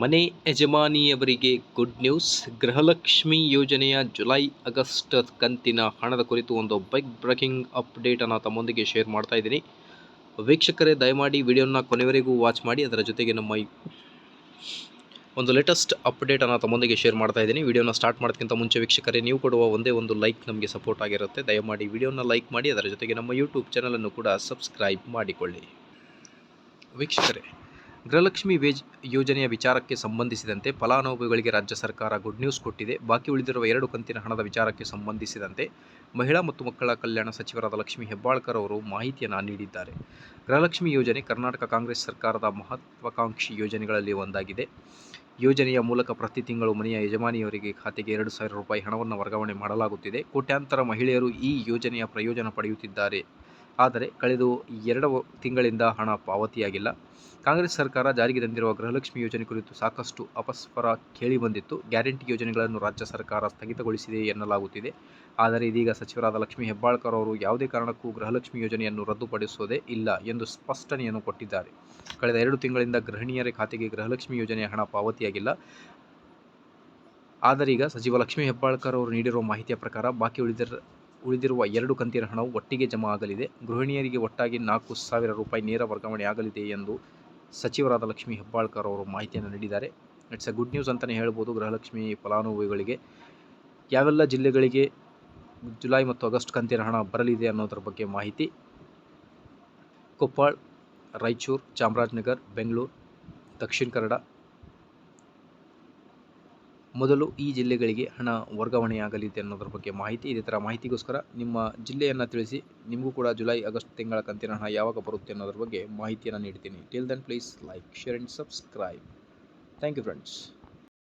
ಮನೆ ಯಜಮಾನಿಯವರಿಗೆ good news Gruhalakshmi ಯೋಜನೆಯ July August ಕಂತಿನ ಹಣದ ಕುರಿತು ಒಂದು ಬೈಕ್ ಬ್ರೇಕಿಂಗ್ ಅಪ್ಡೇಟನ್ನು ತಮ್ಮೊಂದಿಗೆ ಶೇರ್ ಮಾಡ್ತಾ ಇದ್ದೀನಿ. ವೀಕ್ಷಕರೇ, ದಯಮಾಡಿ ವಿಡಿಯೋನ ಕೊನೆವರೆಗೂ ವಾಚ್ ಮಾಡಿ. ಅದರ ಜೊತೆಗೆ ನಮ್ಮ ಒಂದು ಲೇಟೆಸ್ಟ್ ಅಪ್ಡೇಟನ್ನು ತಮ್ಮೊಂದಿಗೆ ಶೇರ್ ಮಾಡ್ತಾ ಇದ್ದೀನಿ. ವಿಡಿಯೋನ ಸ್ಟಾರ್ಟ್ ಮಾಡೋದಕ್ಕಿಂತ ಮುಂಚೆ ವೀಕ್ಷಕರೇ, ನೀವು ಕೊಡುವ ಒಂದೇ ಒಂದು ಲೈಕ್ ನಮಗೆ ಸಪೋರ್ಟ್ ಆಗಿರುತ್ತೆ. ದಯಮಾಡಿ ವಿಡಿಯೋನ ಲೈಕ್ ಮಾಡಿ. ಅದರ ಜೊತೆಗೆ ನಮ್ಮ ಯೂಟ್ಯೂಬ್ ಚಾನಲನ್ನು ಕೂಡ ಸಬ್ಸ್ಕ್ರೈಬ್ ಮಾಡಿಕೊಳ್ಳಿ. ವೀಕ್ಷಕರೇ ಗೃಹಲಕ್ಷ್ಮಿ ವೇಜ್ ಯೋಜನೆಯ ವಿಚಾರಕ್ಕೆ ಸಂಬಂಧಿಸಿದಂತೆ ಫಲಾನುಭವಿಗಳಿಗೆ ರಾಜ್ಯ ಸರ್ಕಾರ ಗುಡ್ ನ್ಯೂಸ್ ಕೊಟ್ಟಿದೆ. ಬಾಕಿ ಉಳಿದಿರುವ ಎರಡು ಕಂತಿನ ಹಣದ ವಿಚಾರಕ್ಕೆ ಸಂಬಂಧಿಸಿದಂತೆ ಮಹಿಳಾ ಮತ್ತು ಮಕ್ಕಳ ಕಲ್ಯಾಣ ಸಚಿವರಾದ ಲಕ್ಷ್ಮಿ ಹೆಬ್ಬಾಳ್ಕರ್ ಅವರು ಮಾಹಿತಿಯನ್ನು ನೀಡಿದ್ದಾರೆ. ಗೃಹಲಕ್ಷ್ಮಿ ಯೋಜನೆ ಕರ್ನಾಟಕ ಕಾಂಗ್ರೆಸ್ ಸರ್ಕಾರದ ಮಹತ್ವಾಕಾಂಕ್ಷಿ ಯೋಜನೆಗಳಲ್ಲಿ ಒಂದಾಗಿದೆ. ಯೋಜನೆಯ ಮೂಲಕ ಪ್ರತಿ ತಿಂಗಳು ಮನೆಯ ಯಜಮಾನಿಯವರಿಗೆ ಖಾತೆಗೆ ಎರಡು ಸಾವಿರ ರೂಪಾಯಿ ಹಣವನ್ನು ವರ್ಗಾವಣೆ ಮಾಡಲಾಗುತ್ತಿದೆ. ಕೋಟ್ಯಾಂತರ ಮಹಿಳೆಯರು ಈ ಯೋಜನೆಯ ಪ್ರಯೋಜನ ಪಡೆಯುತ್ತಿದ್ದಾರೆ. ಆದರೆ ಕಳೆದ ಎರಡು ತಿಂಗಳಿಂದ ಹಣ ಪಾವತಿಯಾಗಿಲ್ಲ. ಕಾಂಗ್ರೆಸ್ ಸರ್ಕಾರ ಜಾರಿಗೆ ತಂದಿರುವ ಗೃಹಲಕ್ಷ್ಮಿ ಯೋಜನೆ ಕುರಿತು ಸಾಕಷ್ಟು ಅಪಸ್ವರ ಕೇಳಿಬಂದಿತ್ತು ಗ್ಯಾರಂಟಿ ಯೋಜನೆಗಳನ್ನು ರಾಜ್ಯ ಸರ್ಕಾರ ಸ್ಥಗಿತಗೊಳಿಸಿದೆ ಎನ್ನಲಾಗುತ್ತಿದೆ. ಆದರೆ ಇದೀಗ ಸಚಿವರಾದ ಲಕ್ಷ್ಮೀ ಹೆಬ್ಬಾಳ್ಕರ್ ಅವರು ಯಾವುದೇ ಕಾರಣಕ್ಕೂ ಗೃಹಲಕ್ಷ್ಮಿ ಯೋಜನೆಯನ್ನು ರದ್ದುಪಡಿಸುವುದೇ ಇಲ್ಲ ಎಂದು ಸ್ಪಷ್ಟನೆಯನ್ನು ಕೊಟ್ಟಿದ್ದಾರೆ. ಕಳೆದ ಎರಡು ತಿಂಗಳಿಂದ ಗೃಹಿಣಿಯರ ಖಾತೆಗೆ ಗೃಹಲಕ್ಷ್ಮಿ ಯೋಜನೆಯ ಹಣ ಪಾವತಿಯಾಗಿಲ್ಲ. ಆದರೀಗ ಸಚಿವ ಲಕ್ಷ್ಮೀ ಹೆಬ್ಬಾಳ್ಕರ್ ಅವರು ನೀಡಿರುವ ಮಾಹಿತಿಯ ಪ್ರಕಾರ ಬಾಕಿ ಉಳಿದಿರ ಉಳಿದಿರುವ ಎರಡು ಕಂತಿನ ಹಣವು ಒಟ್ಟಿಗೆ ಜಮಾ ಆಗಲಿದೆ. ಗೃಹಿಣಿಯರಿಗೆ ಒಟ್ಟಾಗಿ ನಾಲ್ಕು ಸಾವಿರ ರೂಪಾಯಿ ನೇರ ವರ್ಗಾವಣೆ ಆಗಲಿದೆ ಎಂದು ಸಚಿವರಾದ ಲಕ್ಷ್ಮೀ ಹೆಬ್ಬಾಳ್ಕರ್ ಅವರು ಮಾಹಿತಿಯನ್ನು ನೀಡಿದ್ದಾರೆ. ಇಟ್ಸ್ ಎ ಗುಡ್ ನ್ಯೂಸ್ ಅಂತಲೇ ಹೇಳ್ಬೋದು. ಗೃಹಲಕ್ಷ್ಮಿ ಫಲಾನುಭವಿಗಳಿಗೆ ಯಾವೆಲ್ಲ ಜಿಲ್ಲೆಗಳಿಗೆ ಜುಲೈ ಮತ್ತು ಆಗಸ್ಟ್ ಕಂತಿನ ಹಣ ಬರಲಿದೆ ಅನ್ನೋದರ ಬಗ್ಗೆ ಮಾಹಿತಿ. ಕೊಪ್ಪಳ, ರಾಯಚೂರು, ಚಾಮರಾಜನಗರ, ಬೆಂಗಳೂರು, ದಕ್ಷಿಣ ಕನ್ನಡ ಮೊದಲು ಈ ಜಿಲ್ಲೆಗಳಿಗೆ ಹಣ ವರ್ಗಾವಣೆಯಾಗಲಿದೆ ಅನ್ನೋದ್ರ ಬಗ್ಗೆ ಮಾಹಿತಿ ಇದೇ. ಥರ ಮಾಹಿತಿಗೋಸ್ಕರ ನಿಮ್ಮ ಜಿಲ್ಲೆಯನ್ನು ತಿಳಿಸಿ, ನಿಮಗೂ ಕೂಡ ಜುಲೈ, ಆಗಸ್ಟ್ ತಿಂಗಳ ಕಂತಿನ ಹಣ ಯಾವಾಗ ಬರುತ್ತೆ ಅನ್ನೋದ್ರ ಬಗ್ಗೆ ಮಾಹಿತಿಯನ್ನು ನೀಡ್ತೀನಿ. Till then please like share and subscribe thank you friends